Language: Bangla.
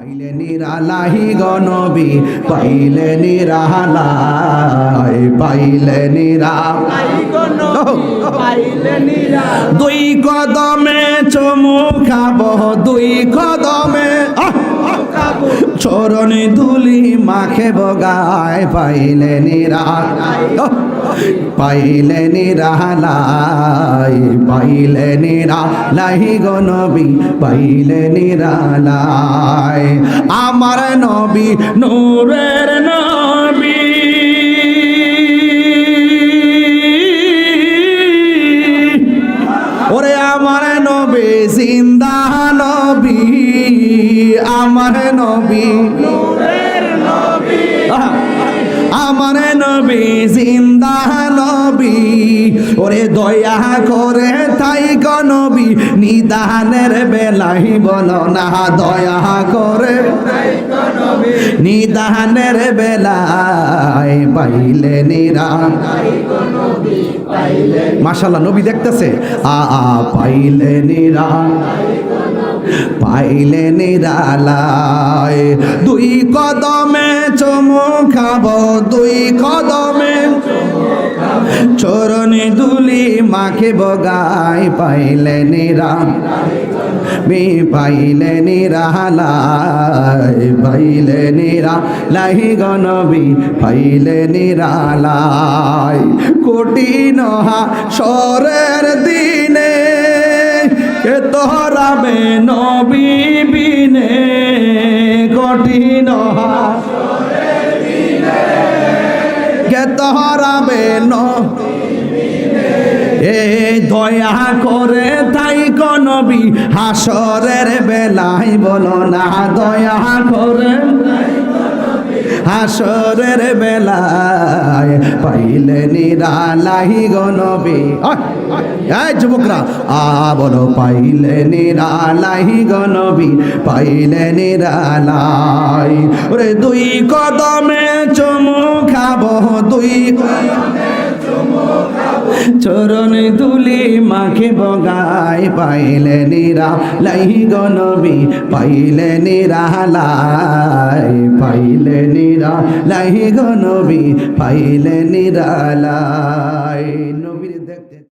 পাইলে নিরালাহি গনবি পাইলে নিরালাই পাইলে নিরা দুই কদমে চমু খাব দুই কদমে! চরণে দুলি মাখে বগায়, পাইলে! পাইলে নিরালাই পাইলে নিরালাই গনবি পাইলে নিরালাই আমার নবী নূরের নবী আমার নবী। আমার নবী জিন্দা নবী। ওরে দয়া করে তাই নবী নিদানের বেলাই বলো না দয়া করে। নিদানের বেলায় পাইলে নিরা মাশাল্লাহ নবী দেখতেছে। আ আ পাইলে নিরা পাইলে নিরালায়। দুই কদমে চমু খাব, দুই কদমে চরণে দুলি মাকে বগাই পাইলে নিরা বে পাইলে নিরালাই পাইলে নিরা লাহি গনবি পাইলে নিরালাই কঠিন সরের দিনে কে তোহরাবে নবী বিনে কঠিন কে তোহরাবে নবী এ দয়া করে তাই কনবি হাসরের বেলায় বলো না দয়া করে হাসরের বেলায় পাইলে নিরালাই এই যুবকরা আ বলো নিরালাই গনবি পাইলে নিরালাই ওরে দুই কদমে চমু দুই চরণ দুলি মাখে বগাই পাইলে নিরা লাই গনবি পাইলে নিরা, লাই, পাইলে নিরা লাই গনবি পাইলে নিরা, লাই